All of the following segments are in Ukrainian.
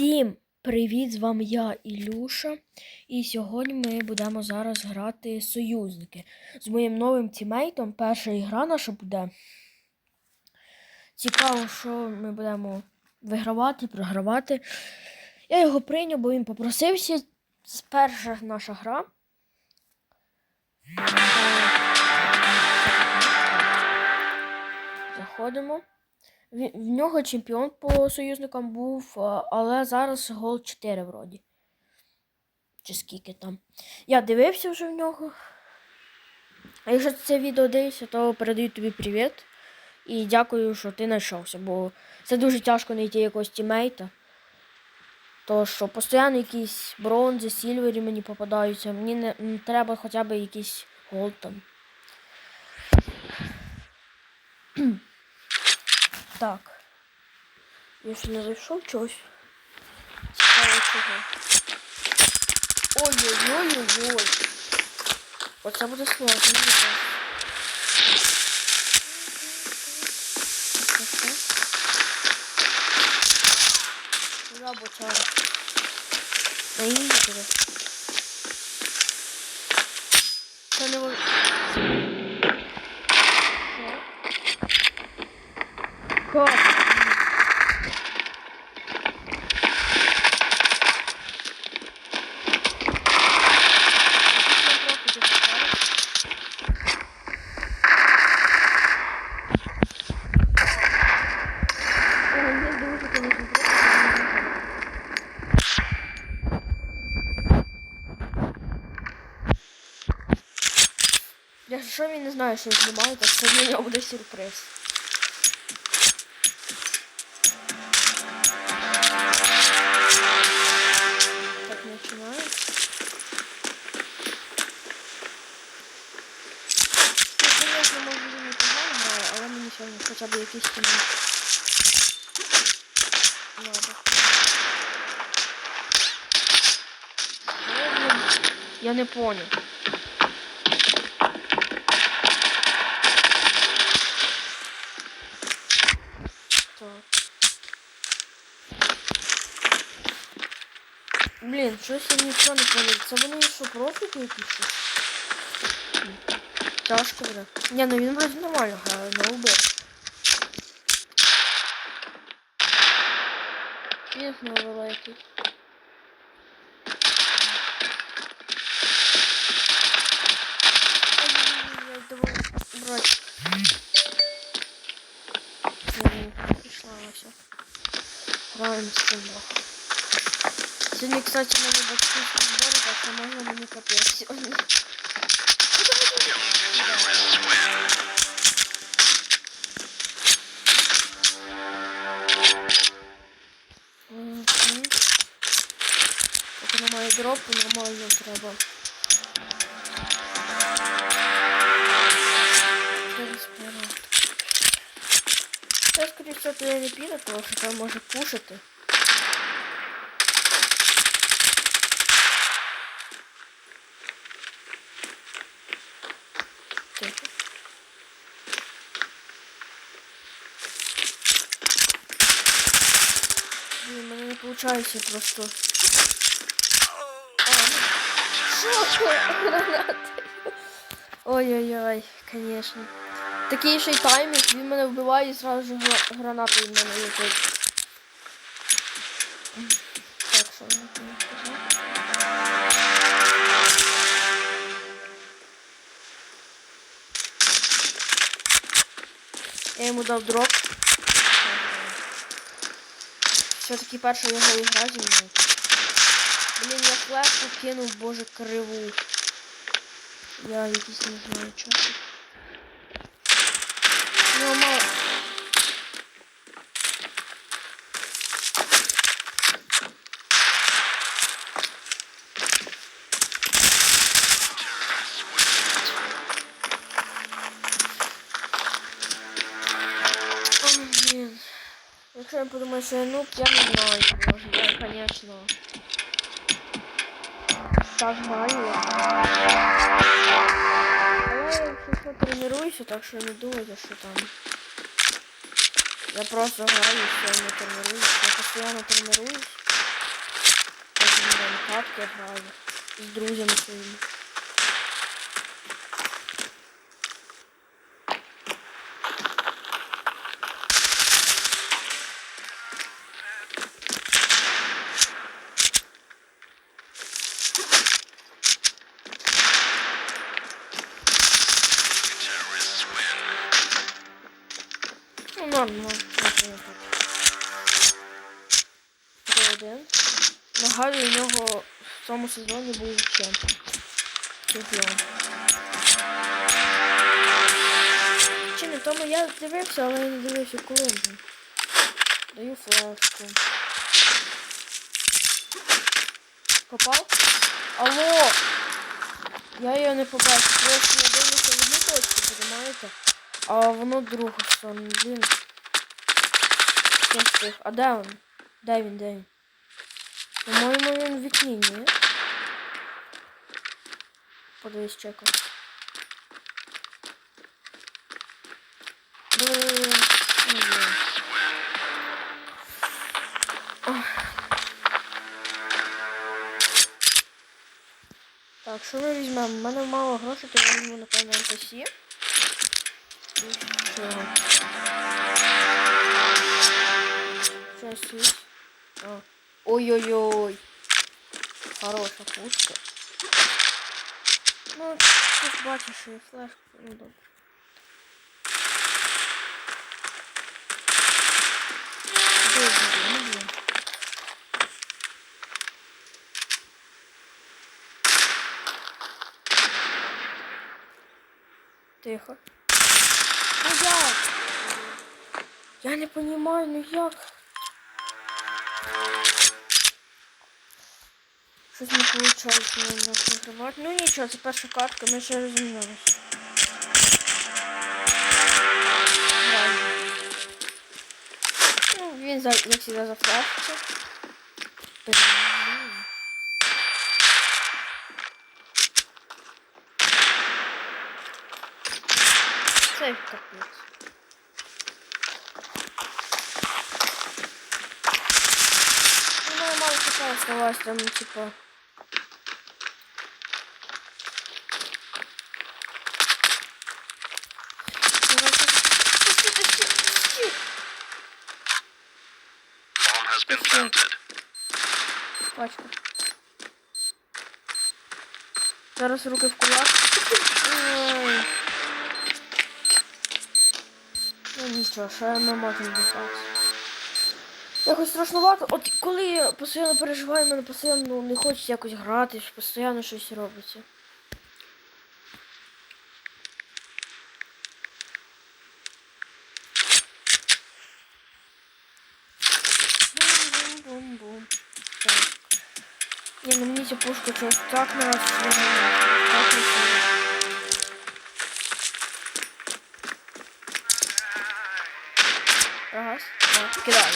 Всім привіт! З вами я, Ілюша. І сьогодні ми будемо зараз грати союзники. З моїм новим тімейтом. Перша ігра наша буде. Цікаво, що ми будемо вигравати, програвати. Я його прийняв, бо він попросився. З перша наша гра. Заходимо. В, нього чемпіон по союзникам був, але зараз гол 4 вроді. Чи скільки там. Я дивився вже в нього. А якщо це відео дивишся, то передаю тобі привіт. І дякую, що ти знайшовся, бо це дуже тяжко знайти якогось тімейта. То що постійно якісь бронзи, сільвері мені попадаються. Мені не, не треба хоча б якийсь голд там. Так. Я ще не зайшов чогось. Цікаво чого. Ой-ой-ой-ой. Оце буде сложно. Куда бочара? На іншого. Це не вон- Що? Как? Я що він не знаю, що я знімаю, так це для буде сюрприз. Так, починається. Ну, звісно, він не хоча б. Що, блін? Я не понял. Так. Блін, щось я нічого не понял. Це вони що, профіки якісь? Тяжко буде. Ні, ну він вроде нормально грає, не убив. Пінг не великий. Вася. Граємо з цим блоком. Сьогодні, кстати, в мене батьківські збори, так що можна мені капець сьогодні. Мгм. Так немає дропу, нормально треба. Зараз пора. Це, скоріше всього, туди не піде, тому що там може пушити. Тихо. Блин, мене не получається просто. Що? Ой-ой-ой, конечно. Такий ще й таймінг, він мене вбиває і зразу ж гра- гранатою в мене летить. Я йому дав дроп. Все-таки перша його ігра зі мною. Блін, я флешку кинув, боже, криву. Я якийсь не знаю чого. Ну, мало. Якщо я подумаю, що я нуб, я не знаю, може, я, конечно. Так граю. Але якщо що тренуюся, так що не думайте, що там. Я просто граю, все не тренуюсь. Я постійно тренуюсь. Потім там катки граю з друзями своїми. 1. Нагадую, у нього в цьому сезоні був чемпіон. Чемпіон. Чи не тому я дивився, але я не дивився коли. Даю флешку. Попав? Алло! Я її не побачив. Просто я дивлюся в одну точку, розумієте? А воно друга, що, блін. А де він? Де він, де він? По-моєму, він в вікні, ні? Подивись. Ох. Так, що ми візьмемо? У мене мало грошей, то я візьму, напевно, NPC. І що? Щось є? А. Ой-ой-ой. Хороша пушка. Ну, ти ж бачиш, що є флешка, ну добре. Добре, ну блін. Тихо. Ну як? Я не понимаю, ну як? Щось не виходить мені нас вигравати. Ну нічого, це перша картка, ми ще розмінялися. Ну, він, за, як завжди, зафлешиться. Блін. Це капець. Ну, мене мало хп осталось там, типа. Been planted. Пачка. Зараз руки в кулак. Ну нічого, ще ми можемо дістатися. Якось страшнувато. От коли я постійно переживаю, мене постійно не хочеться якось грати, постійно щось робиться. Бум-бум-бум-бум. Так. Ні, пушку чогось так на нас. Так не сильно. Кидай.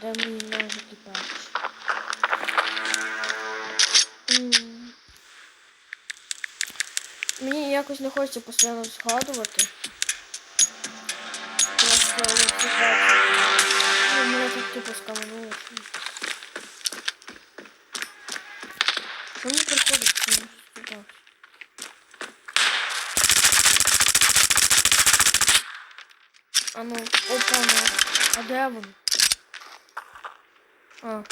Де мій ножик і патч. Мені якось не хочеться постійно згадувати. Просто. Ну, мене так типу скамануло. Що мені приходить? Мені? А ну, опа. А де він? А.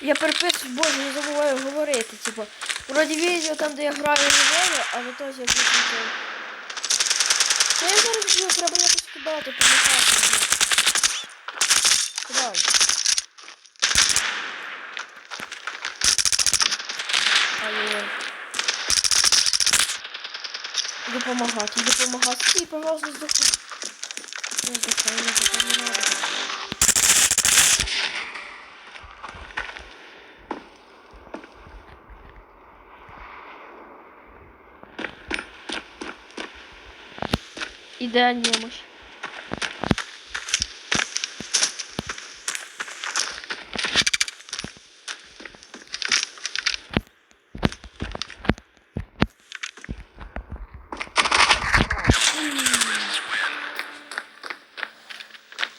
Я переписую, боже, не забуваю говорити. Типу, вроді відео там, де я граю новини, а в ітозі я виключаю. Та я зараз б'ю, треба якось кидати, помагати. Кидай. Ай-яй-яй. Іду помагати, іду пожалуйста, здохни. Не здохай, не здохай, не надо. Іде немощь.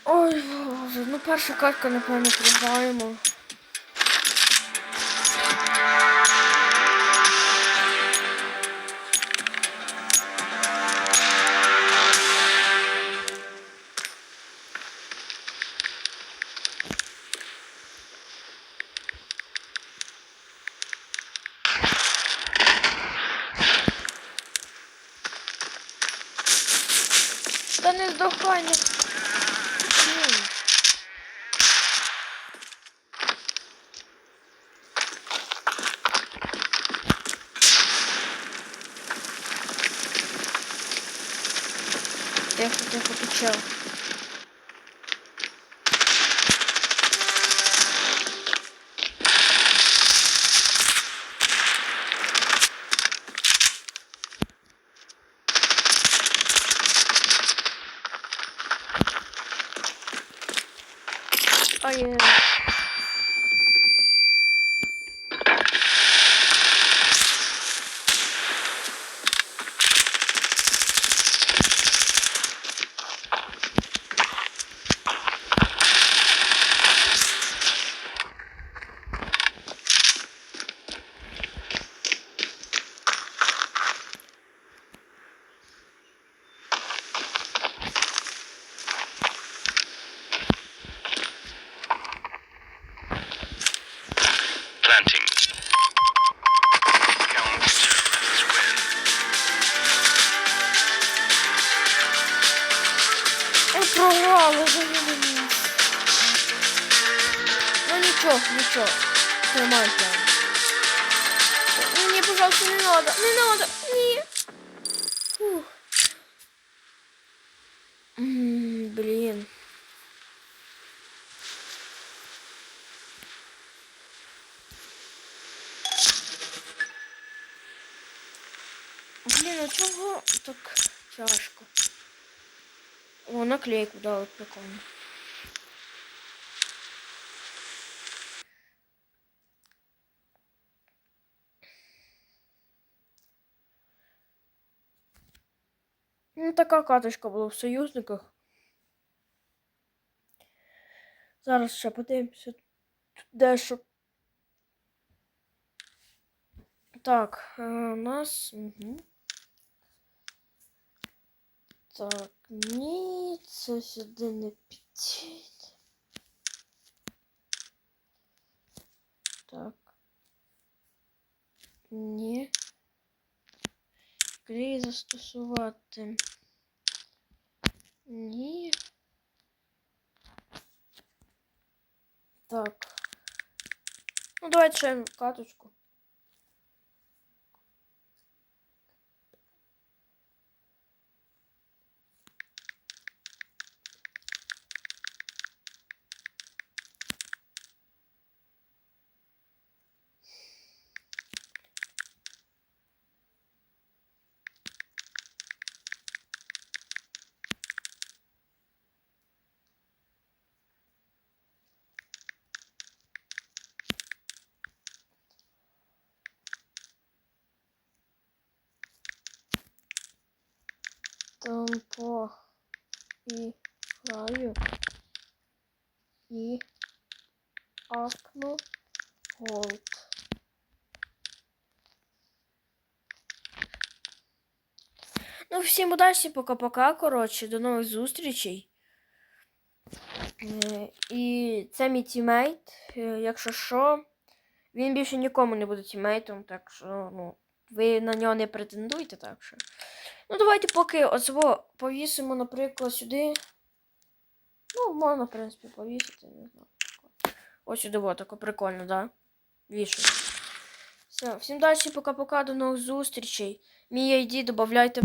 Ой, боже, ну перша картка, напевно, програємо. Тихо, тихо, ти чел. Ай, Ничего, ничего. Нормально. Мне, пожалуйста, не надо. Не надо. Не. Фух. М, Блин. Блін, а чого так тяжко? О, наклейку дали прикольно. Така каточка була в союзниках. Зараз ще подивимося тут дещо. Так, е, у нас. Угу. Так, ні, це сюди не підійде. Так. Ні. Клей застосувати. Ні. Так. Ну, давайте ще каточку. Темпо і апну голд. Ну, всім удачі, пока-пока. Коротше, до нових зустрічей. Е, І це мій тімейт. Е, Якщо що, Він більше нікому не буде тімейтом, так що, ну, ви на нього не претендуєте, так що. Ну, давайте поки оцього повісимо, наприклад, сюди. Ну, можна, в принципі, повісити, не знаю. Ось сюди, вот, тако прикольно, да? Вішу. Все, всім далі, пока-пока, до нових зустрічей. Мій ID додавайте.